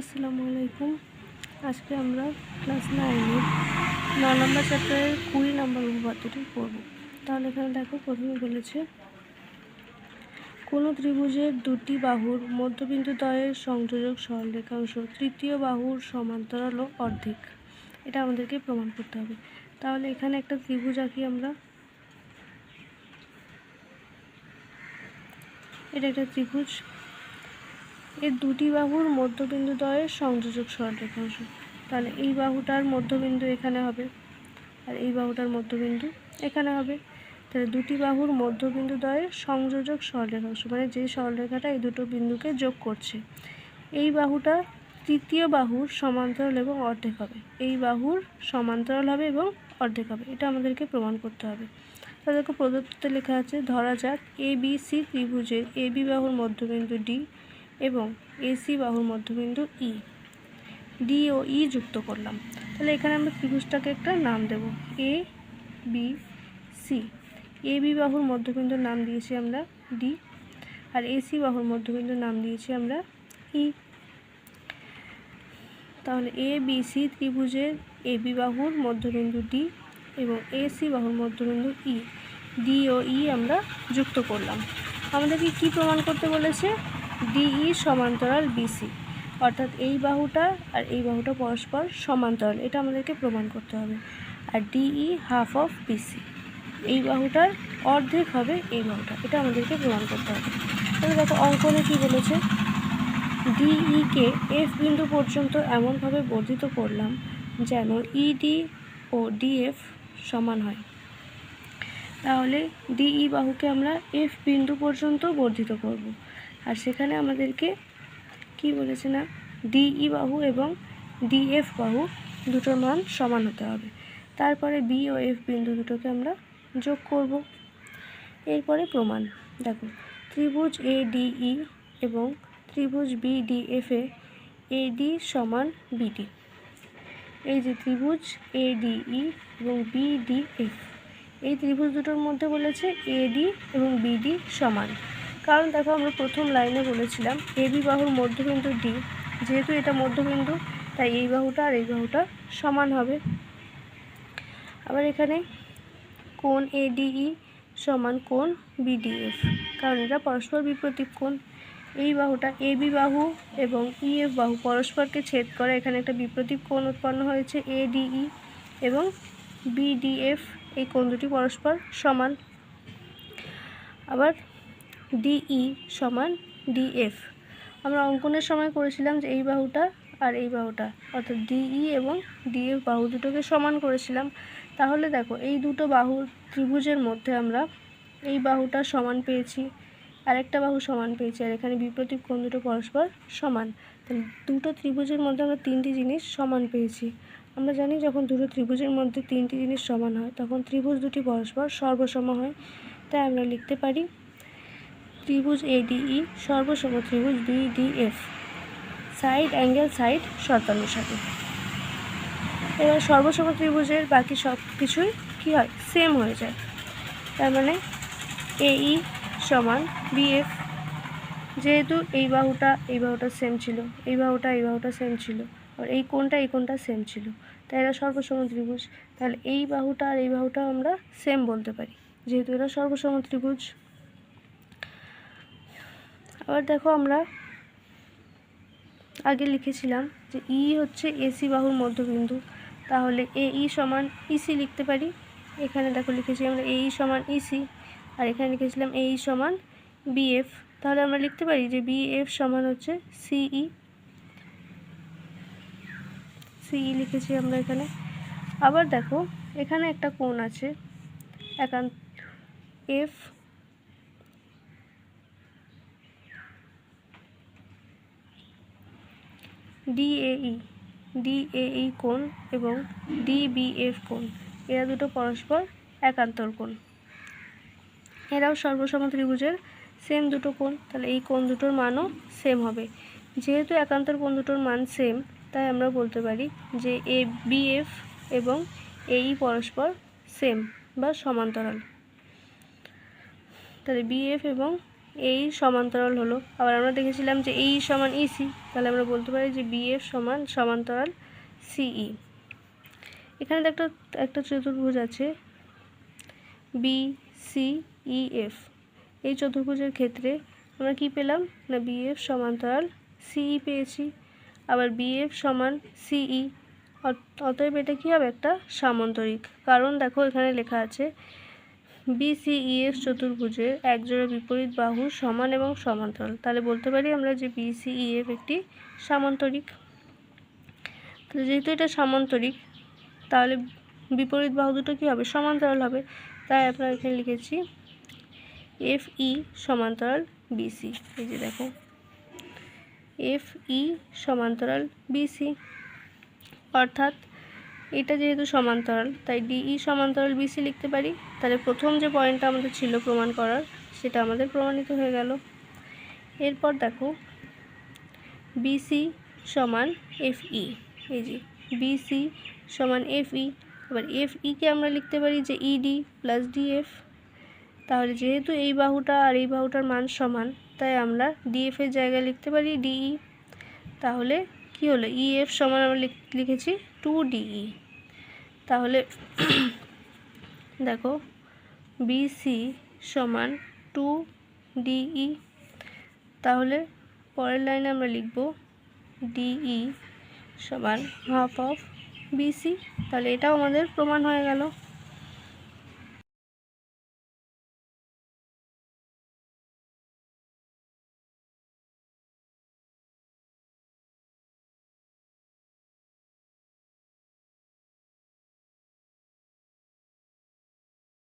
আসসালামু আলাইকুম। আজকে আমরা ক্লাস নাইনের ন নম্বর চ্যাপ্টারের কুড়ি নম্বর উপপাদ্যটি পড়ব। তাহলে এখানে দেখো প্রথমে বলেছে, কোনো ত্রিভুজের দুটি বাহুর মধ্যবিন্দু দ্বয়ের সংযোজক সরলরেখাংশ তৃতীয় বাহুর সমান্তরাল ও অর্ধেক। এটা আমাদেরকে প্রমাণ করতে হবে। তাহলে এখানে একটা ত্রিভুজ আঁকি আমরা। এটা একটা ত্রিভুজ এর দুটি বাহুর মধ্যবিন্দু দ্বয়ের সংযোজক সরলরেখাংশ তাহলে এই বাহুটার মধ্যবিন্দু এখানে হবে আর এই বাহুটার মধ্যবিন্দু এখানে হবে। তাহলে দুটি বাহুর মধ্যবিন্দু দ্বয়ের সংযোজক সরলরেখাংশ মানে যে সরলরেখাটা এই দুটো বিন্দুকে যোগ করছে। এই বাহুটা তৃতীয় বাহুর সমান্তরাল এবং অর্ধেক হবে। এই বাহুর সমান্তরাল হবে এবং অর্ধেক হবে। এটা আমাদেরকে প্রমাণ করতে হবে। তাদেরকে প্রদত্ততে লেখা আছে, ধরা যাক এ বি সি ত্রিভুজের এ বি বাহুর মধ্যবিন্দু ডি এবং এসি বাহুর মধ্যবিন্দু ই ডি ও ই যুক্ত করলাম। তাহলে এখানে আমরা ত্রিভুজটাকে একটা নাম দেব। A B C A B বাহুর মধ্যবিন্দুর নাম দিয়েছি আমরা ডি আর এসি বাহুর মধ্যবিন্দুর নাম দিয়েছি আমরা ই তাহলে এ বি সি ত্রিভুজের এ বি বাহুর মধ্যবিন্দু ডি এবং এ সি বাহুর মধ্যবিন্দু ই ডি ও ই আমরা যুক্ত করলাম। আমাদেরকে কি প্রমাণ করতে বলেছে? ডিই সমান্তরাল বিসি অর্থাৎ এই বাহুটা আর এই বাহুটা পরস্পর সমান্তরাল, এটা আমাদেরকে প্রমাণ করতে হবে। আর D E half of B C এই বাহুটার অর্ধেক হবে এই বাহুটা, এটা আমাদেরকে প্রমাণ করতে হবে। তাহলে দেখো, অঙ্কনে কী বলেছে? ডিইকে এফ বিন্দু পর্যন্ত এমনভাবে বর্ধিত করলাম যেন ইডি ও ডিএফ সমান হয়। তাহলে ডিই বাহুকে আমরা এফ বিন্দু পর্যন্ত বর্ধিত করব। আর সেখানে আমাদেরকে কি বলেছে না? ডিই বাহু এবং ডিএফ বাহু দুটোর মান সমান হতে হবে। তারপরে বি ও এফ বিন্দু দুটোকে আমরা যোগ করব। এরপরে প্রমাণ। দেখো, ত্রিভুজ এ ডিই এবং ত্রিভুজ বি ডি এফে এডি সমান বিডি এই যে ত্রিভুজ এ ডিই এবং বিডিএফ এই ত্রিভুজ দুটোর মধ্যে বলেছে এডি এবং বিডি সমান। কারণ দেখো আমরা প্রথম লাইনে বলেছিলাম এবি বাহুর মধ্যবিন্দু ডি। যেহেতু এটা মধ্যবিন্দু, তাই এই বাহুটা আর এই বাহুটা সমান হবে। আবার এখানে কোণ এডিই সমান কোণ বিডিএফ কারণ এটা পরস্পর বিপ্রতীপ কোণ। এই বাহুটা এবি বাহু এবং ইএফ বাহু পরস্পরকে ছেদ করে এখানে একটা বিপ্রতীপ কোণ উৎপন্ন হয়েছে, এ এডিই এবং বিডিএফ এই কোণ দুটি পরস্পর সমান। আবার ডিই সমান ডিএফ। আমরা অঙ্কনের সময় করেছিলাম যে এই বাহুটা আর এই বাহুটা। অর্থাৎ ডিই এবং ডিএফ বাহু দুটোকে সমান করেছিলাম। তাহলে দেখো, এই দুটো বাহু ত্রিভুজের মধ্যে আমরা এই বাহুটা সমান পেয়েছি, আরেকটা বাহু সমান পেয়েছি, আর এখানে বিপ্রতীপ কোণ দুটো পরস্পর সমান। তাহলে দুটো ত্রিভুজের মধ্যে আমরা তিনটি জিনিস সমান পেয়েছি। আমরা জানি যখন দুটো ত্রিভুজের মধ্যে তিনটি জিনিস সমান হয়, তখন ত্রিভুজ দুটি পরস্পর সর্বসম হয়। তাই আমরা লিখতে পারি ত্রিভুজ এডিই সর্বসম ত্রিভুজ B D F side angle side শর্তানুসারে এবার সর্বসম ত্রিভুজের বাকি সব কিছুই কী হয়? সেম হয়ে যায়। তার মানে এই সমান বিএফ যেহেতু এই বাহুটা এই বাহুটা সেম ছিল। এই বাহুটা এই বাহুটা সেম ছিল। আর এই কোনটা এই কোনটা সেম ছিল। তাই এরা সর্বসম ত্রিভুজ। তাহলে এই বাহুটা আর এই বাহুটা আমরা সেম বলতে পারি। যেহেতু এরা সর্বসম ত্রিভুজ। আবার দেখো আমরা আগে লিখেছিলাম যে ই হচ্ছে এসি বাহুর মধ্যবিন্দু। তাহলে এ ই সমান ইসি লিখতে পারি। এখানে দেখো লিখেছি আমরা এই সমান ইসি আর এখানে লিখেছিলাম এই সমান বিএফ তাহলে আমরা লিখতে পারি যে বিএফ সমান হচ্ছে সিই সিই লিখেছি আমরা এখানে। আবার দেখো এখানে একটা কোণ আছে, একান্ত এফ ডিএই ডিএই কোণ এবং ডিবিএফ কোণ। এরা দুটো পরস্পর একান্তর কোণ। এরাও সর্বসম ত্রিভুজের সেম দুটো কোণ, তাহলে এই কোণ দুটোর মানও সেম হবে। যেহেতু একান্তর কোণ দুটোর মান সেম তাই আমরা বলতে পারি যে এ, বিএফ এবং এই পরস্পর সেম বা সমান্তরাল। তাহলে বিএফ এবং এই সমান্তরাল হলো। আবার আমরা দেখেছিলাম যে এই সমান ইসি তাহলে আমরা বলতে পারি যে বিএফ সমান সমান্তরাল সিই এখানে তো একটা একটা চতুর্ভুজ আছে বি সি ই এফ এই চতুর্ভুজের ক্ষেত্রে আমরা কি পেলাম? না বিএফ সমান্তরাল সিই পেয়েছি, আবার বিএফ সমান সিই অতএব এটা কী হবে? একটা সামান্তরিক। কারণ দেখো এখানে লেখা আছে বিসিইএফ চতুর্ভুজের একজোড়া বিপরীত বাহু সমান এবং সমান্তরাল। তাহলে বলতে পারি আমরা যে বিসিইএফ একটি সামান্তরিক। তো যেহেতু এটা সামান্তরিক, তাহলে বিপরীত বাহু দুটো কী হবে? সমান্তরাল হবে। তাই আপনারা এখানে লিখেছি এফ ই সমান্তরাল বিসি। এই যে দেখো এফ ই সমান্তরাল বিসি। অর্থাৎ এটা যেহেতু সমান্তরাল, তাই ডিই সমান্তরাল বিসি লিখতে পারি। তাহলে প্রথম যে পয়েন্টটা আমাদের ছিল প্রমাণ করার, সেটা আমাদের প্রমাণিত হয়ে গেল। এরপর দেখো বিসি সমান এফই এই যে বিসি সমান এফই আবার এফ ইকে আমরা লিখতে পারি যে ইডি প্লাস ডিএফ তাহলে যেহেতু এই বাহুটা আর এই বাহুটার মান সমান, তাই আমরা ডিএফ এর জায়গায় লিখতে পারি ডিই তাহলে কি হলো? ইএফ সমান আমরা লিখেছি টু ডিই তাহলে দেখো বিসি সমান টু ডিই তাহলে পরের লাইনে আমরা লিখব ডিই সমান হাফ অফ বিসি তাহলে এটাও আমাদের প্রমাণ হয়ে গেল।